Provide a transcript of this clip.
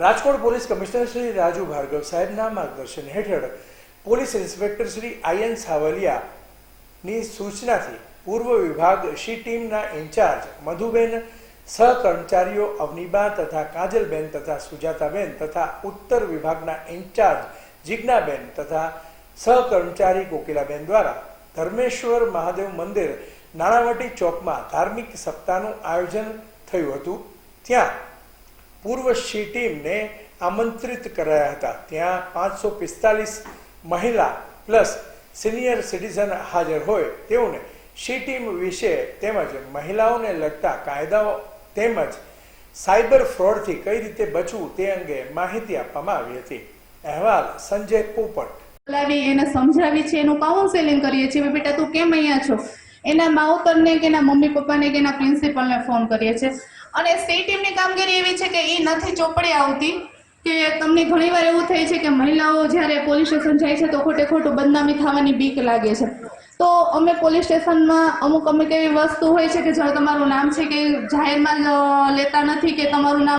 Rajkot police commissioner Shri Raju Bhargav સાહેબના માર્ગદર્શન હેઠળ પોલીસ ઇન્સ્પેક્ટર શ્રી આયન સાવલિયાની સૂચનાથી પૂર્વ વિભાગ શી ટીમના ઇન્ચાર્જ મધુબેન સહકર્મચારીઓ અવનીબા તથા કાજલબેન તથા સુજાતાબેન તથા ઉત્તર વિભાગના ઇન્ચાર્જ જિજ્ઞાબેન તથા સહકર્મચારી કોકિલાબેન દ્વારા ધર્મેશ્વર મહાદેવ મંદિર, નાણાવટી ચોકમાં ધાર્મિક સપ્તાહનું આયોજન થયું હતું. ત્યાં પૂર્વ શી ટીમને આમંત્રિત કરાયા હતા. ત્યાં પાંચસો પિસ્તાલીસ મહિલા પ્લસ સિનિયર સિટીઝન હાજર હોય તેઓને શી ટીમ વિશે તેમજ મહિલાઓને લગતા કાયદાઓ તેમજ સાયબર ફ્રોડથી કઈ રીતે બચવું તે અંગે માહિતી આપવામાં આવી હતી. અહેવાલ સંજય પોપટ. બોલાવી એને સમજાવી છે, એનું કાઉન્સેલિંગ કરીએ છીએ. બેટા તું કેમ અહીંયા છો? એના માવતરને કે એના મમ્મી પપ્પાને કે એના પ્રિન્સિપલને ફોન કરીએ છીએ. અને સ્ટેટ ટીમની કામગીરી એવી છે કે એ નથી ચોપડે આવતી, કે તમને ઘણીવાર એવું થાય છે કે મહિલાઓ જ્યારે પોલીસ સ્ટેશન જાય છે તો ખોટે ખોટું બદનામી થવાની બીક લાગે છે. તો અમે પોલીસ સ્ટેશનમાં અમુક અમુક એવી વસ્તુ હોય છે કે જ્યારે તમારું નામ છે કે જાહેરમાં લેતા નથી કે તમારું નામ